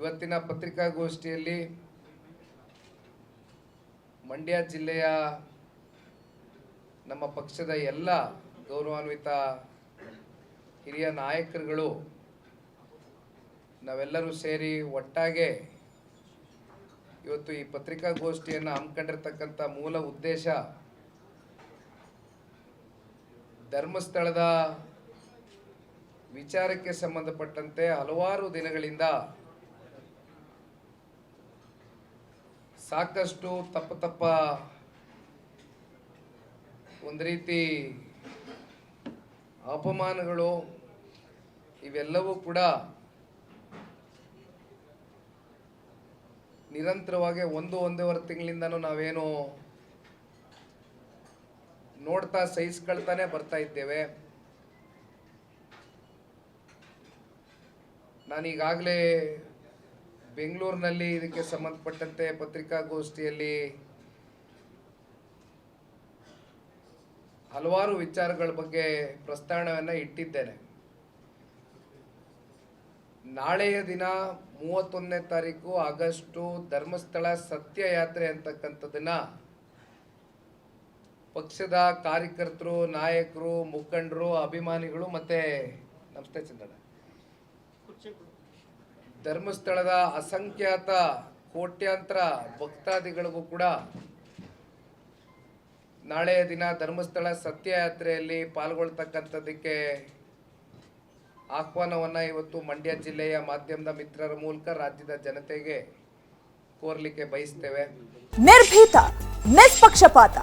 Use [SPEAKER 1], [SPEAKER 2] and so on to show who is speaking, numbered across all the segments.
[SPEAKER 1] ಇವತ್ತಿನ ಪತ್ರಿಕಾಗೋಷ್ಠಿಯಲ್ಲಿ ಮಂಡ್ಯ ಜಿಲ್ಲೆಯ ನಮ್ಮ ಪಕ್ಷದ ಎಲ್ಲ ಗೌರವಾನ್ವಿತ ಹಿರಿಯ ನಾಯಕರುಗಳು, ನಾವೆಲ್ಲರೂ ಸೇರಿ ಒಟ್ಟಾಗೆ ಇವತ್ತು ಈ ಪತ್ರಿಕಾಗೋಷ್ಠಿಯನ್ನು ಹಮ್ಮಿಕೊಂಡಿರ್ತಕ್ಕಂಥ ಮೂಲ ಉದ್ದೇಶ ಧರ್ಮಸ್ಥಳದ ವಿಚಾರಕ್ಕೆ ಸಂಬಂಧಪಟ್ಟಂತೆ ಹಲವಾರು ದಿನಗಳಿಂದ ಸಾಕಷ್ಟು ತಪ್ಪ ತಪ್ಪ ಒಂದು ರೀತಿ ಅಪಮಾನಗಳು ಇವೆಲ್ಲವೂ ಕೂಡ ನಿರಂತರವಾಗಿ ಒಂದು ಒಂದೂವರೆ ತಿಂಗಳಿಂದನೂ ನಾವೇನು ನೋಡ್ತಾ ಸಹಿಸ್ಕೊಳ್ತಾನೆ ಬರ್ತಾ ಇದ್ದೇವೆ. ನಾನೀಗಾಗಲೇ ಬೆಂಗಳೂರಿನಲ್ಲಿ ಇದಕ್ಕೆ ಸಂಬಂಧಪಟ್ಟಂತೆ ಪತ್ರಿಕಾಗೋಷ್ಠಿಯಲ್ಲಿ ಹಲವಾರು ವಿಚಾರಗಳ ಬಗ್ಗೆ ಪ್ರಸ್ತಾವನೆಯನ್ನು ಇಟ್ಟಿದ್ದೇನೆ. ನಾಳೆಯ ದಿನ ಮೂವತ್ತೊಂದನೇ ತಾರೀಕು ಆಗಸ್ಟು ಧರ್ಮಸ್ಥಳ ಸತ್ಯಯಾತ್ರೆ ಅಂತಕ್ಕಂಥದ್ದನ್ನ ಪಕ್ಷದ ಕಾರ್ಯಕರ್ತರು, ನಾಯಕರು, ಮುಖಂಡರು, ಅಭಿಮಾನಿಗಳು ಮತ್ತೆ ನಮಸ್ತೆ ಚಂದನ ಧರ್ಮಸ್ಥಳದ ಅಸಂಖ್ಯಾತ ಕೋಟ್ಯಾಂತರ ಭಕ್ತಾದಿಗಳಿಗೂ ಕೂಡ ನಾಳೆಯ ದಿನ ಧರ್ಮಸ್ಥಳ ಸತ್ಯಯಾತ್ರೆಯಲ್ಲಿ ಪಾಲ್ಗೊಳ್ತಕ್ಕಂಥದ್ದಕ್ಕೆ ಆಹ್ವಾನವನ್ನು ಇವತ್ತು ಮಂಡ್ಯ ಜಿಲ್ಲೆಯ ಮಾಧ್ಯಮದ ಮಿತ್ರರ ಮೂಲಕ ರಾಜ್ಯದ ಜನತೆಗೆ ಕೋರ್ಲಿಕ್ಕೆ ಬಯಸ್ತೇವೆ.
[SPEAKER 2] ನಿರ್ಭೀತ, ನಿಷ್ಪಕ್ಷಪಾತ,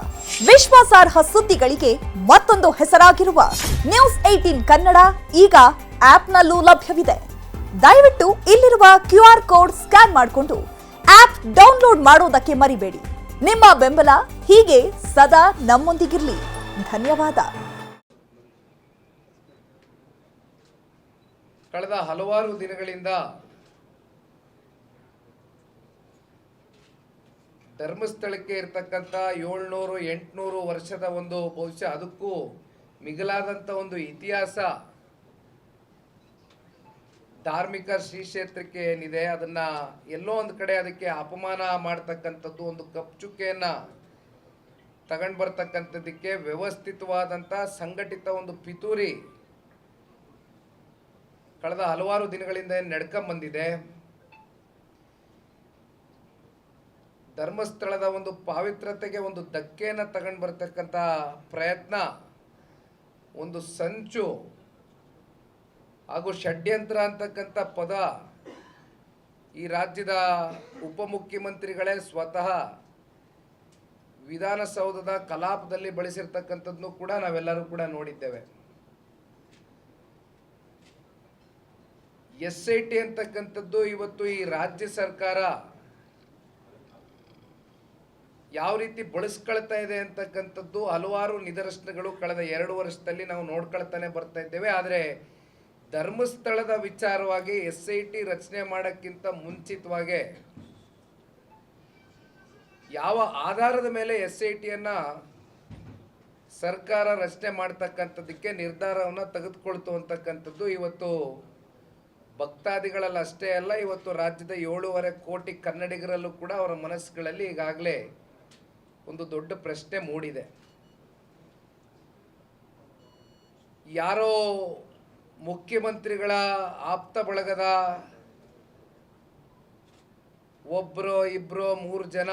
[SPEAKER 2] ವಿಶ್ವಾಸಾರ್ಹ ಸುದ್ದಿಗಳಿಗೆ ಮತ್ತೊಂದು ಹೆಸರಾಗಿರುವ ನ್ಯೂಸ್ ಏಟೀನ್ ಕನ್ನಡ ಈಗ ಆಪ್ನಲ್ಲೂ ಲಭ್ಯವಿದೆ. ದಯವಿಟ್ಟು ಇಲ್ಲಿರುವ ಕ್ಯೂ ಆರ್ ಕೋಡ್ ಸ್ಕ್ಯಾನ್ ಮಾಡಿಕೊಂಡು ಆಪ್ ಡೌನ್ಲೋಡ್ ಮಾಡೋದಕ್ಕೆ ಮರಿಬೇಡಿ. ನಿಮ್ಮ ಬೆಂಬಲ ಹೀಗೆ ಸದಾ ನಮ್ಮೊಂದಿಗಿರಲಿ. ಧನ್ಯವಾದ.
[SPEAKER 1] ಕಳೆದ ಹಲವಾರು ದಿನಗಳಿಂದ ಧರ್ಮಸ್ಥಳಕ್ಕೆ ಇರತಕ್ಕಂಥ ಏಳ್ನೂರು, ಎಂಟುನೂರು ವರ್ಷದ ಒಂದು ಬಹುಶಃ ಅದಕ್ಕೂ ಮಿಗಿಲಾದಂಥ ಒಂದು ಇತಿಹಾಸ ಧಾರ್ಮಿಕ ಶ್ರೀ ಕ್ಷೇತ್ರಕ್ಕೆ ಏನಿದೆ, ಅದನ್ನು ಎಲ್ಲೋ ಒಂದು ಕಡೆ ಅದಕ್ಕೆ ಅಪಮಾನ ಮಾಡ್ತಕ್ಕಂಥದ್ದು, ಒಂದು ಕಪ್ಚುಕ್ಕೆಯನ್ನ ತಗೊಂಡು ಬರ್ತಕ್ಕಂಥದ್ದಕ್ಕೆ ವ್ಯವಸ್ಥಿತವಾದಂಥ ಸಂಘಟಿತ ಒಂದು ಪಿತೂರಿ ಕಳೆದ ಹಲವಾರು ದಿನಗಳಿಂದ ನಡ್ಕೊಂಬಂದಿದೆ ಧರ್ಮಸ್ಥಳದ ಒಂದು ಪಾವಿತ್ರತೆಗೆ ಒಂದು ಧಕ್ಕೆಯನ್ನು ತಗೊಂಡು ಬರ್ತಕ್ಕಂಥ ಪ್ರಯತ್ನ, ಒಂದು ಸಂಚು ಹಾಗೂ ಷಡ್ಯಂತ್ರ ಅಂತಕ್ಕಂಥ ಪದ ಈ ರಾಜ್ಯದ ಉಪಮುಖ್ಯಮಂತ್ರಿಗಳೇ ಸ್ವತಃ ವಿಧಾನಸೌಧದ ಕಲಾಪದಲ್ಲಿ ಬಳಸಿರ್ತಕ್ಕಂಥದ್ದನ್ನು ಕೂಡ ನಾವೆಲ್ಲರೂ ಕೂಡ ನೋಡಿದ್ದೇವೆ. ಎಸ್ ಐ ಟಿ ಅಂತಕ್ಕಂಥದ್ದು ಇವತ್ತು ಈ ರಾಜ್ಯ ಸರ್ಕಾರ ಯಾವ ರೀತಿ ಬಳಸ್ಕೊಳ್ತಾ ಇದೆ ಅಂತಕ್ಕಂಥದ್ದು ಹಲವಾರು ನಿದರ್ಶನಗಳು ಕಳೆದ ಎರಡು ವರ್ಷದಲ್ಲಿ ನಾವು ನೋಡ್ಕೊಳ್ತಾನೆ ಬರ್ತಾ ಇದ್ದೇವೆ. ಆದರೆ ಧರ್ಮಸ್ಥಳದ ವಿಚಾರವಾಗಿ ಎಸ್ ಐ ಟಿ ರಚನೆ ಮಾಡೋಕ್ಕಿಂತ ಮುಂಚಿತವಾಗಿ ಯಾವ ಆಧಾರದ ಮೇಲೆ ಎಸ್ ಐ ಟಿಯನ್ನು ಸರ್ಕಾರ ರಚನೆ ಮಾಡ್ತಕ್ಕಂಥದ್ದಕ್ಕೆ ನಿರ್ಧಾರವನ್ನು ತೆಗೆದುಕೊಳ್ತು ಅಂತಕ್ಕಂಥದ್ದು ಇವತ್ತು ಭಕ್ತಾದಿಗಳಲ್ಲಿ ಅಷ್ಟೇ ಅಲ್ಲ, ಇವತ್ತು ರಾಜ್ಯದ ಏಳೂವರೆ ಕೋಟಿ ಕನ್ನಡಿಗರಲ್ಲೂ ಕೂಡ ಅವರ ಮನಸ್ಸುಗಳಲ್ಲಿ ಈಗಾಗಲೇ ಒಂದು ದೊಡ್ಡ ಪ್ರಶ್ನೆ ಮೂಡಿದೆ. ಯಾರೋ ಮುಖ್ಯಮಂತ್ರಿಗಳ ಆಪ್ತ ಬಳಗದ ಒಬ್ಬರೋ ಇಬ್ಬರೋ ಮೂರು ಜನ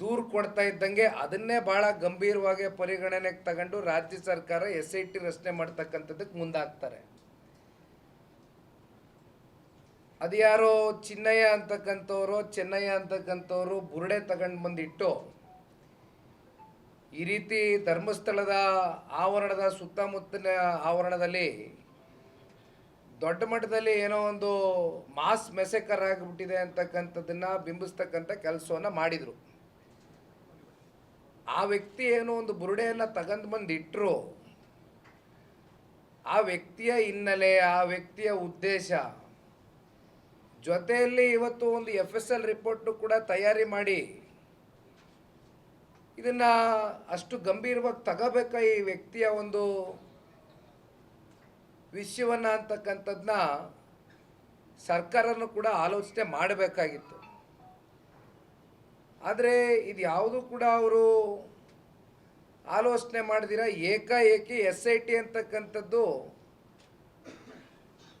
[SPEAKER 1] ದೂರು ಕೊಡ್ತಾ ಇದ್ದಂಗೆ ಅದನ್ನೇ ಬಹಳ ಗಂಭೀರವಾಗಿ ಪರಿಗಣನೆಗೆ ತಗೊಂಡು ರಾಜ್ಯ ಸರ್ಕಾರ ಎಸ್ ಐ ಟಿ ರಚನೆ ಮಾಡ್ತಕ್ಕಂಥದ್ದಕ್ಕೆ ಮುಂದಾಗ್ತಾರೆ. ಅದ್ಯಾರೋ ಚಿನ್ನಯ್ಯ ಅಂತಕ್ಕಂಥವ್ರು, ಚೆನ್ನಯ್ಯ ಅಂತಕ್ಕಂಥವ್ರು ಬುರುಡೆ ತಗೊಂಡು ಬಂದಿಟ್ಟು ಈ ರೀತಿ ಧರ್ಮಸ್ಥಳದ ಆವರಣದ ಸುತ್ತಮುತ್ತಲಿನ ಆವರಣದಲ್ಲಿ ದೊಡ್ಡ ಮಟ್ಟದಲ್ಲಿ ಏನೋ ಒಂದು ಮಾಸ್ ಮೆಸೆಕರ್ ಆಗಿಬಿಟ್ಟಿದೆ ಅಂತಕ್ಕಂಥದ್ದನ್ನ ಬಿಂಬಿಸ್ತಕ್ಕಂಥ ಕೆಲಸವನ್ನ ಮಾಡಿದ್ರು. ಆ ವ್ಯಕ್ತಿ ಏನೋ ಒಂದು ಬುರುಡೆಯನ್ನು ತಗೊಂಡು ಬಂದು ಇಟ್ಟರು ಆ ವ್ಯಕ್ತಿಯ ಹಿನ್ನೆಲೆ, ಆ ವ್ಯಕ್ತಿಯ ಉದ್ದೇಶ ಜೊತೆಯಲ್ಲಿ ಇವತ್ತು ಒಂದು ಎಫ್ ಎಸ್ ಎಲ್ ರಿಪೋರ್ಟ್ ಕೂಡ ತಯಾರಿ ಮಾಡಿ ಇದನ್ನ ಅಷ್ಟು ಗಂಭೀರವಾಗಿ ತಗೋಬೇಕಾ ಈ ವ್ಯಕ್ತಿಯ ಒಂದು ವಿಷಯವನ್ನ ಅಂತಕ್ಕಂಥದ್ದನ್ನ ಸರ್ಕಾರನೂ ಕೂಡ ಆಲೋಚನೆ ಮಾಡಬೇಕಾಗಿತ್ತು. ಆದರೆ ಇದು ಯಾವುದೂ ಕೂಡ ಅವರು ಆಲೋಚನೆ ಮಾಡಿದಿರ ಏಕಾಏಕಿ ಎಸ್ ಐ ಟಿ ಅಂತಕ್ಕಂಥದ್ದು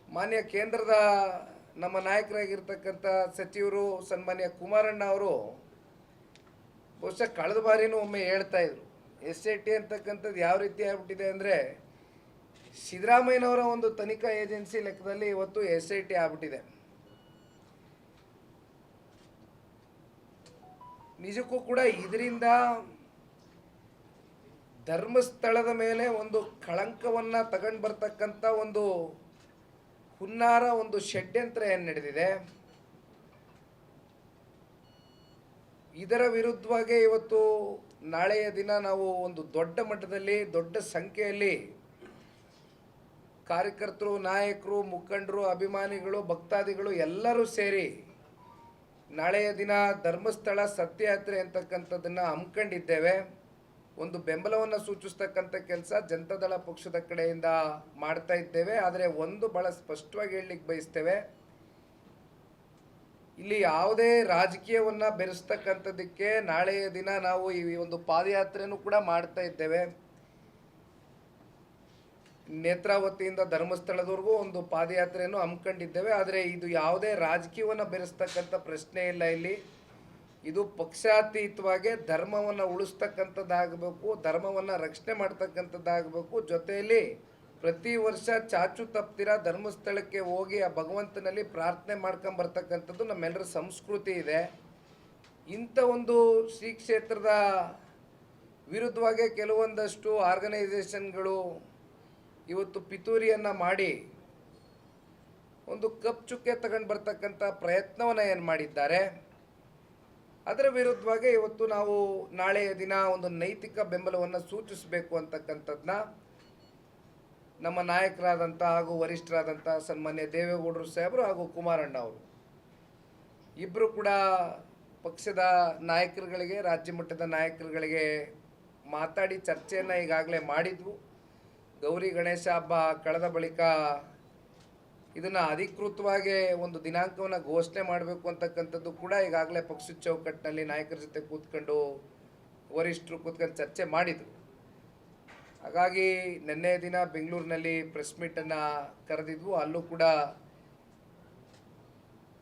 [SPEAKER 1] ಮಾನ್ಯ ಕೇಂದ್ರದ ನಮ್ಮ ನಾಯಕರಾಗಿರ್ತಕ್ಕಂಥ ಸಚಿವರು ಸನ್ಮಾನ್ಯ ಕುಮಾರಣ್ಣ ಅವರು ಬಹುಶಃ ಕಳೆದ ಬಾರಿನೂ ಒಮ್ಮೆ ಹೇಳ್ತಾ ಇದ್ರು, ಎಸ್ ಐ ಟಿ ಅಂತಕ್ಕಂಥದ್ದು ಯಾವ ರೀತಿ ಆಗ್ಬಿಟ್ಟಿದೆ ಅಂದರೆ ಸಿದ್ದರಾಮಯ್ಯನವರ ಒಂದು ತನಿಖಾ ಏಜೆನ್ಸಿ ಲೆಕ್ಕದಲ್ಲಿ ಇವತ್ತು ಎಸ್ ಐ ಟಿ ಆಗ್ಬಿಟ್ಟಿದೆ. ನಿಜಕ್ಕೂ ಕೂಡ ಇದರಿಂದ ಧರ್ಮಸ್ಥಳದ ಮೇಲೆ ಒಂದು ಕಳಂಕವನ್ನು ತಗೊಂಡು ಬರ್ತಕ್ಕಂಥ ಒಂದು ಹುನ್ನಾರ, ಒಂದು ಷಡ್ಯಂತ್ರ ಏನು ನಡೆದಿದೆ? ಇದರ ವಿರುದ್ಧವಾಗೇ ಇವತ್ತು ನಾಳೆಯ ದಿನ ನಾವು ಒಂದು ದೊಡ್ಡ ಮಟ್ಟದಲ್ಲಿ, ದೊಡ್ಡ ಸಂಖ್ಯೆಯಲ್ಲಿ ಕಾರ್ಯಕರ್ತರು, ನಾಯಕರು, ಮುಖಂಡರು, ಅಭಿಮಾನಿಗಳು, ಭಕ್ತಾದಿಗಳು ಎಲ್ಲರೂ ಸೇರಿ ನಾಳೆಯ ದಿನ ಧರ್ಮಸ್ಥಳ ಸತ್ಯಯಾತ್ರೆ ಅಂತಕ್ಕಂಥದ್ದನ್ನು ಹಮ್ಮಿಕೊಂಡಿದ್ದೇವೆ. ಒಂದು ಬೆಂಬಲವನ್ನು ಸೂಚಿಸ್ತಕ್ಕಂಥ ಕೆಲಸ ಜನತಾದಳ ಪಕ್ಷದ ಕಡೆಯಿಂದ ಮಾಡ್ತಾ ಇದ್ದೇವೆ. ಆದರೆ ಒಂದು ಭಾಳ ಸ್ಪಷ್ಟವಾಗಿ ಹೇಳಲಿಕ್ಕೆ ಬಯಸ್ತೇವೆ. ಇಲ್ಲಿ ಯಾವುದೇ ರಾಜಕೀಯವನ್ನು ಬೆರೆಸ್ತಕ್ಕಂಥದ್ದಕ್ಕೆ ನಾಳೆಯ ದಿನ ನಾವು ಈ ಒಂದು ಪಾದಯಾತ್ರೆಯನ್ನು ಕೂಡ ಮಾಡ್ತಾ ಇದ್ದೇವೆ. ನೇತ್ರಾವತಿಯಿಂದ ಧರ್ಮಸ್ಥಳದವರೆಗೂ ಒಂದು ಪಾದಯಾತ್ರೆಯನ್ನು ಹಮ್ಮಿಕೊಂಡಿದ್ದೇವೆ. ಆದರೆ ಇದು ಯಾವುದೇ ರಾಜಕೀಯವನ್ನು ಬೆರೆಸ್ತಕ್ಕಂಥ ಪ್ರಶ್ನೆ ಇಲ್ಲ ಇಲ್ಲಿ. ಇದು ಪಕ್ಷಾತೀತವಾಗಿ ಧರ್ಮವನ್ನು ಉಳಿಸ್ತಕ್ಕಂಥದ್ದಾಗಬೇಕು, ಧರ್ಮವನ್ನು ರಕ್ಷಣೆ ಮಾಡ್ತಕ್ಕಂಥದ್ದಾಗಬೇಕು. ಜೊತೆಯಲ್ಲಿ ಪ್ರತಿ ವರ್ಷ ಚಾಚು ತಪ್ತಿರ ಧರ್ಮಸ್ಥಳಕ್ಕೆ ಹೋಗಿ ಆ ಭಗವಂತನಲ್ಲಿ ಪ್ರಾರ್ಥನೆ ಮಾಡ್ಕೊಂಡ್ ಬರ್ತಕ್ಕಂಥದ್ದು ನಮ್ಮೆಲ್ಲರ ಸಂಸ್ಕೃತಿ ಇದೆ. ಇಂಥ ಒಂದು ಶ್ರೀ ಕ್ಷೇತ್ರದ ವಿರುದ್ಧವಾಗಿ ಕೆಲವೊಂದಷ್ಟು ಆರ್ಗನೈಸೇಷನ್ಗಳು ಇವತ್ತು ಪಿತೂರಿಯನ್ನು ಮಾಡಿ ಒಂದು ಕಪ್ ಚುಕ್ಕೆ ತಗೊಂಡು ಬರ್ತಕ್ಕಂಥ ಪ್ರಯತ್ನವನ್ನು ಏನು ಮಾಡಿದ್ದಾರೆ. ಅದರ ವಿರುದ್ಧವಾಗಿ ಇವತ್ತು ನಾವು ನಾಳೆಯ ದಿನ ಒಂದು ನೈತಿಕ ಬೆಂಬಲವನ್ನು ಸೂಚಿಸಬೇಕು ಅಂತಕ್ಕಂಥದ್ದನ್ನ ನಮ್ಮ ನಾಯಕರಾದಂಥ ಹಾಗೂ ವರಿಷ್ಠರಾದಂಥ ಸನ್ಮಾನ್ಯ ದೇವೇಗೌಡರು ಸಾಹೇಬರು ಹಾಗೂ ಕುಮಾರಣ್ಣ ಅವರು. ಇಬ್ಬರು ಕೂಡ ಪಕ್ಷದ ನಾಯಕರುಗಳಿಗೆ, ರಾಜ್ಯ ಮಟ್ಟದ ನಾಯಕರುಗಳಿಗೆ ಮಾತಾಡಿ ಚರ್ಚೆಯನ್ನು ಈಗಾಗಲೇ ಮಾಡಿದ್ವು. ಗೌರಿ ಗಣೇಶ ಹಬ್ಬ ಕಳೆದ ಬಳಿಕ ಇದನ್ನು ಅಧಿಕೃತವಾಗಿ ಒಂದು ದಿನಾಂಕವನ್ನು ಘೋಷಣೆ ಮಾಡಬೇಕು ಅಂತಕ್ಕಂಥದ್ದು ಕೂಡ ಈಗಾಗಲೇ ಪಕ್ಷದ ಚೌಕಟ್ಟಿನಲ್ಲಿ ನಾಯಕರ ಜೊತೆ ಕೂತ್ಕೊಂಡು ವರಿಷ್ಠರು ಕೂತ್ಕೊಂಡು ಚರ್ಚೆ ಮಾಡಿದರು. ಹಾಗಾಗಿ ನಿನ್ನೆ ದಿನ ಬೆಂಗಳೂರಿನಲ್ಲಿ ಪ್ರೆಸ್ ಮೀಟನ್ನು ಕರೆದಿದ್ವು. ಅಲ್ಲೂ ಕೂಡ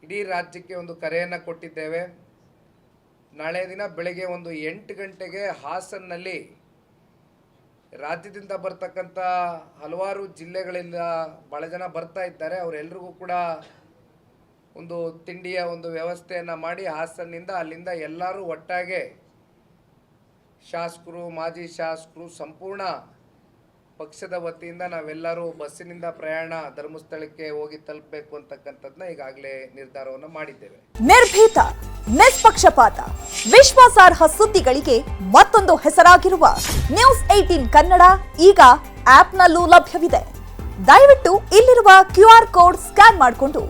[SPEAKER 1] ಇಡೀ ರಾಜ್ಯಕ್ಕೆ ಒಂದು ಕರೆಯನ್ನು ಕೊಟ್ಟಿದ್ದೇವೆ. ನಾಳೆ ದಿನ ಬೆಳಗ್ಗೆ ಒಂದು ಎಂಟು ಗಂಟೆಗೆ ಹಾಸನ್ನಲ್ಲಿ ರಾಜ್ಯದಿಂದ ಬರ್ತಕ್ಕಂಥ ಹಲವಾರು ಜಿಲ್ಲೆಗಳಿಂದ ಭಾಳ ಜನ ಬರ್ತಾ ಇದ್ದಾರೆ. ಅವರೆಲ್ಲರಿಗೂ ಕೂಡ ಒಂದು ತಿಂಡಿಯ ಒಂದು ವ್ಯವಸ್ಥೆಯನ್ನು ಮಾಡಿ ಹಾಸನ್ನಿಂದ ಅಲ್ಲಿಂದ ಎಲ್ಲರೂ ಒಟ್ಟಾಗೆ ಶಾಸಕರು, ಮಾಜಿ ಶಾಸಕರು ಸಂಪೂರ್ಣ ಪಕ್ಷದ ವತಿಯಿಂದ ನಾವೆಲ್ಲರೂ ಬಸ್ಸಿನಿಂದ ಪ್ರಯಾಣ ಧರ್ಮಸ್ಥಳಕ್ಕೆ ಹೋಗಿ ತಲುಪಬೇಕು ಅಂತಕ್ಕಂಥದ್ನ ಈಗಾಗಲೇ ನಿರ್ಧಾರವನ್ನು ಮಾಡಿದ್ದೇವೆ.
[SPEAKER 2] ನಿರ್ಭೀತ, ನಿಷ್ಪಕ್ಷಪಾತ, ವಿಶ್ವಾಸಾರ್ಹ ಸುದ್ದಿಗಳಿಗೆ ಮತ್ತೊಂದು ಹೆಸರಾಗಿರುವ ನ್ಯೂಸ್ ಏಟೀನ್ ಕನ್ನಡ ಈಗ ಆಪ್ನಲ್ಲೂ ಲಭ್ಯವಿದೆ. ದಯವಿಟ್ಟು ಇಲ್ಲಿರುವ ಕ್ಯೂ ಆರ್ ಕೋಡ್ ಸ್ಕ್ಯಾನ್ ಮಾಡಿಕೊಂಡು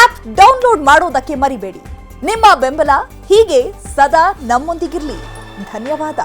[SPEAKER 2] ಆಪ್ ಡೌನ್ಲೋಡ್ ಮಾಡೋದಕ್ಕೆ ಮರಿಬೇಡಿ. ನಿಮ್ಮ ಬೆಂಬಲ ಹೀಗೆ ಸದಾ ನಮ್ಮೊಂದಿಗಿರಲಿ. ಧನ್ಯವಾದ.